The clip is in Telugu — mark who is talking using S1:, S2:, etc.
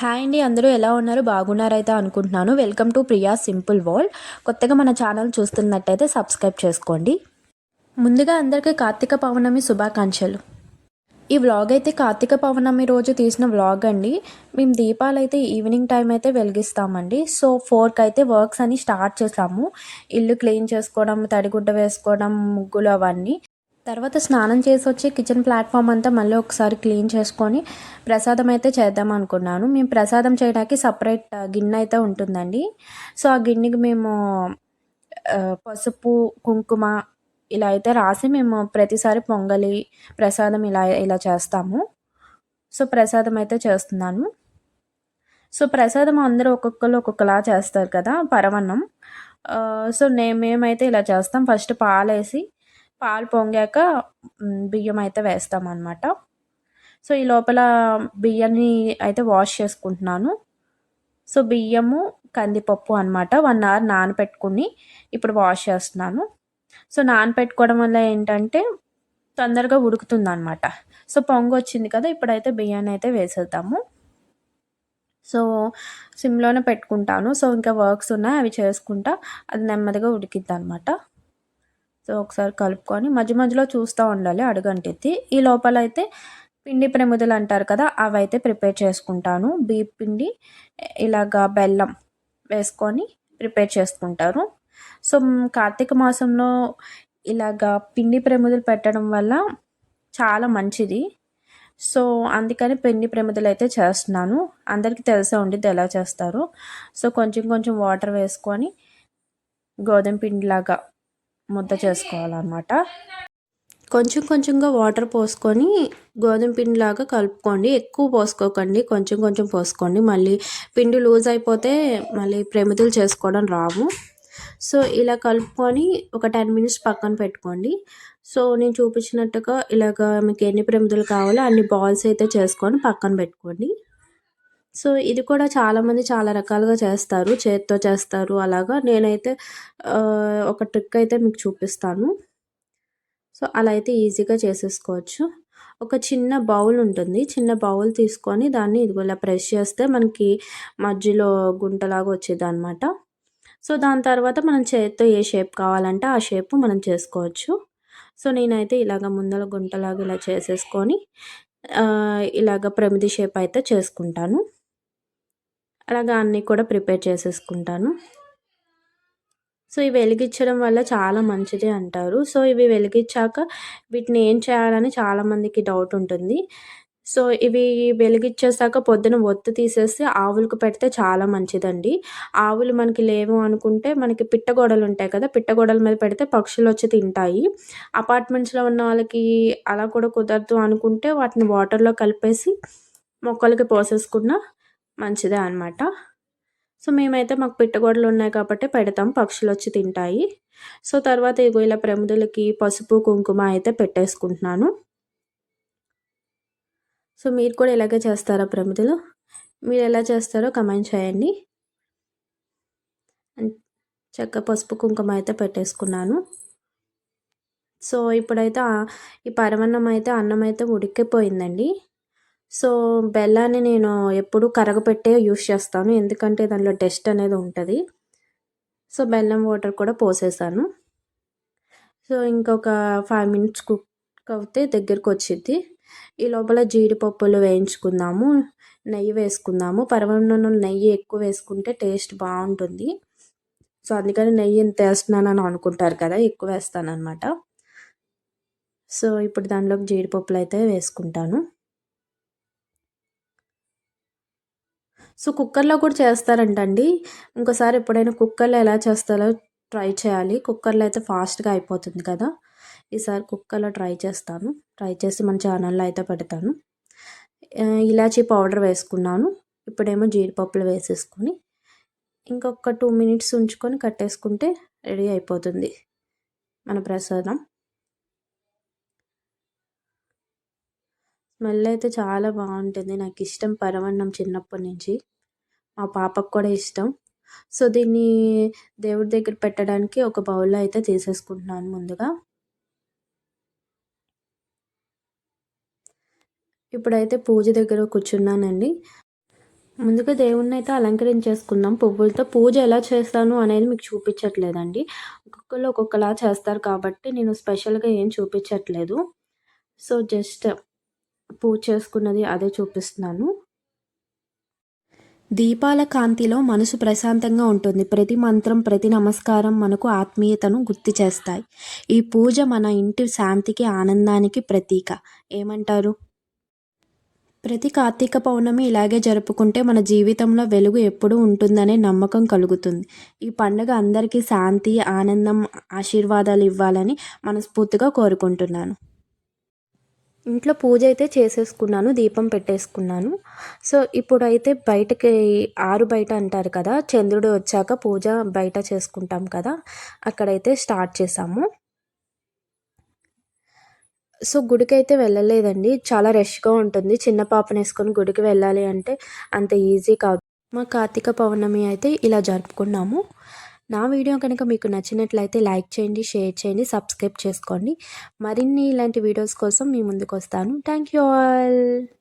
S1: హాయ్ అండి అందరూ ఎలా ఉన్నారు? బాగున్నారైతే అనుకుంటున్నాను. Welcome to Priya simple world కొత్తగా మన ఛానల్ చూస్తున్నట్టయితే సబ్స్క్రైబ్ చేసుకోండి. ముందుగా అందరికీ కార్తీక పౌర్ణమి శుభాకాంక్షలు. ఈ వ్లాగ్ అయితే కార్తీక పౌర్ణమి రోజు తీసిన వ్లాగ్ అండి. మేము దీపాలు అయితే ఈవినింగ్ టైం అయితే వెలిగిస్తామండి. సో ఫోర్కి అయితే వర్క్స్ అని స్టార్ట్ చేసాము. ఇల్లు క్లీన్ చేసుకోవడం తడిగుడ్డ వేసుకోవడం ముగ్గులు అవన్నీ. తర్వాత స్నానం చేసి వచ్చి కిచెన్ ప్లాట్ఫామ్ అంతా మళ్ళీ ఒకసారి క్లీన్ చేసుకొని ప్రసాదం అయితే చేద్దాం అనుకున్నాను. మేము ప్రసాదం చేయడానికి సపరేట్ గిన్నె అయితే ఉంటుందండి. సో ఆ గిన్నెకి మేము పసుపు కుంకుమ ఇలా అయితే రాసి మేము ప్రతిసారి పొంగలి ప్రసాదం ఇలా ఇలా చేస్తాము. సో ప్రసాదం అయితే చేస్తున్నాను. సో ప్రసాదం అందరూ ఒక్కొక్కరు ఒక్కొక్కలా చేస్తారు కదా పరవన్నం సో నేను మేమైతే ఇలా చేస్తాం. ఫస్ట్ పాలేసి పాలు పొంగాక బియ్యం అయితే వేస్తామన్నమాట. సో ఈ లోపల బియ్యాన్ని అయితే వాష్ చేసుకుంటున్నాను. సో బియ్యము కందిపప్పు అనమాట వన్ అవర్ నానపెట్టుకుని ఇప్పుడు వాష్ చేస్తున్నాను. సో నానపెట్టుకోవడం వల్ల ఏంటంటే తొందరగా ఉడుకుతుంది అనమాట సో పొంగు వచ్చింది కదా ఇప్పుడైతే బియ్యాన్ని అయితే వేసేద్దాము. సో సిమ్లోనే పెట్టుకుంటాను. సో ఇంకా వర్క్స్ ఉన్నాయి అవి చేసుకుంటా అది నెమ్మదిగా ఉడికిద్ది అనమాట సో ఒకసారి కలుపుకొని మధ్య మధ్యలో చూస్తూ ఉండాలి అడుగంటిద్ది ఈ లోపల అయితే పిండి ప్రమిదలు అంటారు కదా అవి అయితే ప్రిపేర్ చేసుకుంటాను. బీప్ పిండి ఇలాగా బెల్లం వేసుకొని ప్రిపేర్ చేసుకుంటారు. సో కార్తీక మాసంలో ఇలాగా పిండి ప్రమిదలు పెట్టడం వల్ల చాలా మంచిది. సో అందుకని పిండి ప్రమిదలు అయితే చేస్తున్నాను. అందరికీ తెలిసే ఉండిద్ది ఎలా చేస్తారు. సో కొంచెం కొంచెం వాటర్ వేసుకొని గోధుమ పిండిలాగా ముద్ద చేసుకోవాలన్నమాట. కొంచెం కొంచెంగా వాటర్ పోసుకొని గోధుమ పిండిలాగా కలుపుకోండి. ఎక్కువ పోసుకోకండి. కొంచెం కొంచెం పోసుకోండి. మళ్ళీ పిండి లూజ్ అయిపోతే మళ్ళీ ప్రమిదలు చేసుకోవడం రావు. సో ఇలా కలుపుకొని ఒక టెన్ మినిట్స్ పక్కన పెట్టుకోండి. సో నేను చూపించినట్టుగా ఇలాగ మీకు ఎన్ని ప్రమిదలు కావాలో అన్ని బాల్స్ అయితే చేసుకొని పక్కన పెట్టుకోండి. సో ఇది కూడా చాలామంది చాలా రకాలుగా చేస్తారు. చేత్తో చేస్తారు. అలాగా నేనైతే ఒక ట్రిక్ అయితే మీకు చూపిస్తాను. సో అలా అయితే ఈజీగా చేసేసుకోవచ్చు. ఒక చిన్న బౌల్ ఉంటుంది. చిన్న బౌల్ తీసుకొని దాన్ని ఇదిగో ఇలా ప్రెస్ చేస్తే మనకి మధ్యలో గుంటలాగా వచ్చేది అనమాట సో దాని తర్వాత మనం చేత్తో ఏ షేప్ కావాలంటే ఆ షేప్ మనం చేసుకోవచ్చు. సో నేనైతే ఇలాగ ముందర గుంటలాగా ఇలా చేసేసుకొని ఇలాగ ప్రమిది షేప్ అయితే చేసుకుంటాను. అలాగా అన్నీ కూడా ప్రిపేర్ చేసేసుకుంటాను. సో ఇవి వెలిగించడం వల్ల చాలా మంచిది అంటారు. సో ఇవి వెలిగించాక వీటిని ఏం చేయాలని చాలామందికి డౌట్ ఉంటుంది. సో ఇవి వెలిగించేసాక పొద్దున ఒత్తు తీసేసి ఆవులకు పెడితే చాలా మంచిదండి. ఆవులు మనకి లేవు అనుకుంటే మనకి పిట్టగోడలు ఉంటాయి కదా పిట్టగోడల మీద పెడితే పక్షులు వచ్చి తింటాయి. అపార్ట్మెంట్స్లో ఉన్న వాళ్ళకి అలా కూడా కుదరదు అనుకుంటే వాటిని వాటర్లో కలిపేసి మొక్కలకి పోసేసుకున్న మంచిదే అనమాట సో మేమైతే మాకు పిట్టగోడలు ఉన్నాయి కాబట్టి పెడతాం. పక్షులు వచ్చి తింటాయి. సో తర్వాత ఇగో ఇలా ప్రముదులకి పసుపు కుంకుమ అయితే పెట్టేసుకుంటున్నాను. సో మీరు కూడా ఇలాగే చేస్తారా ప్రమిదలు? మీరు ఎలా చేస్తారో కమెంట్ చేయండి. చెక్క పసుపు కుంకుమ అయితే పెట్టేసుకున్నాను. సో ఇప్పుడైతే ఈ పరమన్నం అయితే అన్నం అయితే ఉడికిపోయిందండి. సో బెల్లాన్ని నేను ఎప్పుడు కరగపెట్టే యూస్ చేస్తాను. ఎందుకంటే దానిలో డస్ట్ అనేది ఉంటుంది. సో బెల్లం వాటర్ కూడా పోసేసాను. సో ఇంకొక ఫైవ్ మినిట్స్ కుక్ అవుతే దగ్గరకు వచ్చింది ఈ లోపల జీడిపప్పులు వేయించుకుందాము. నెయ్యి వేసుకుందాము. పరమాన్నంలో నెయ్యి ఎక్కువ వేసుకుంటే టేస్ట్ బాగుంటుంది. సో అందుకని నెయ్యి ఎంత వేస్తున్నానని అనుకుంటారు కదా ఎక్కువ వేస్తాను అనమాట సో ఇప్పుడు దానిలోకి జీడిపప్పులు అయితే వేసుకుంటాను. సో కుక్కర్లో కూడా చేస్తారంటండి. ఇంకోసారి ఎప్పుడైనా కుక్కర్లో ఎలా చేస్తారో ట్రై చేయాలి. కుక్కర్లో అయితే ఫాస్ట్గా అయిపోతుంది కదా. ఈసారి కుక్కర్లో ట్రై చేస్తాను. ట్రై చేసి మన ఛానల్లో అయితే పెడతాను. ఇలాచీ పౌడర్ వేసుకున్నాను. ఇప్పుడేమో జీడిపప్పులు వేసేసుకొని ఇంకొక టూ మినిట్స్ ఉంచుకొని కట్టేసుకుంటే రెడీ అయిపోతుంది. మన ప్రసాదం. స్మెల్ అయితే చాలా బాగుంటుంది నాకు ఇష్టం పరవన్నం చిన్నప్పటి నుంచి. మా పాపకు కూడా ఇష్టం. సో దీన్ని దేవుడి దగ్గర పెట్టడానికి ఒక బౌల్లో అయితే తీసేసుకుంటున్నాను ముందుగా. ఇప్పుడైతే పూజ దగ్గర కూర్చున్నానండి. ముందుగా దేవుణ్ణి అయితే అలంకరించేసుకుందాం. పువ్వులతో పూజ ఎలా చేస్తాను అనేది మీకు చూపించట్లేదండి. ఒక్కొక్కరు ఒక్కొక్కలా చేస్తారు కాబట్టి నేను స్పెషల్గా ఏం చూపించట్లేదు. సో జస్ట్ పూజ చేసుకున్నది అదే చూపిస్తున్నాను. దీపాల కాంతిలో మనసు ప్రశాంతంగా ఉంటుంది. ప్రతి మంత్రం ప్రతి నమస్కారం మనకు ఆత్మీయతను గుర్తు చేస్తాయి. ఈ పూజ మన ఇంటి శాంతికి ఆనందానికి ప్రతీక. ఏమంటారు? ప్రతి కార్తీక పౌర్ణమి ఇలాగే జరుపుకుంటే మన జీవితంలో వెలుగు ఎప్పుడూ ఉంటుందనే నమ్మకం కలుగుతుంది. ఈ పండుగ అందరికీ శాంతి ఆనందం ఆశీర్వాదాలు ఇవ్వాలని మనస్ఫూర్తిగా కోరుకుంటున్నాను. ఇంట్లో పూజ అయితే చేసేసుకున్నాను దీపం పెట్టేసుకున్నాను. సో ఇప్పుడైతే బయటకి ఆరు బయట అంటారు కదా చంద్రుడు వచ్చాక పూజ బయట చేసుకుంటాం కదా అక్కడైతే స్టార్ట్ చేసాము. సో గుడికి అయితే వెళ్ళలేదండి చాలా రష్గా ఉంటుంది చిన్న పాపను వేసుకొని గుడికి వెళ్ళాలి అంటే అంత ఈజీ కాదు. మా కార్తీక పౌర్ణమి అయితే ఇలా జరుపుకున్నాము. నా వీడియో కనుక మీకు నచ్చినట్లయితే లైక్ చేయండి షేర్ చేయండి సబ్స్క్రైబ్ చేసుకోండి. మరిన్ని ఇలాంటి వీడియోస్ కోసం మీ ముందుకు వస్తాను. Thank you all.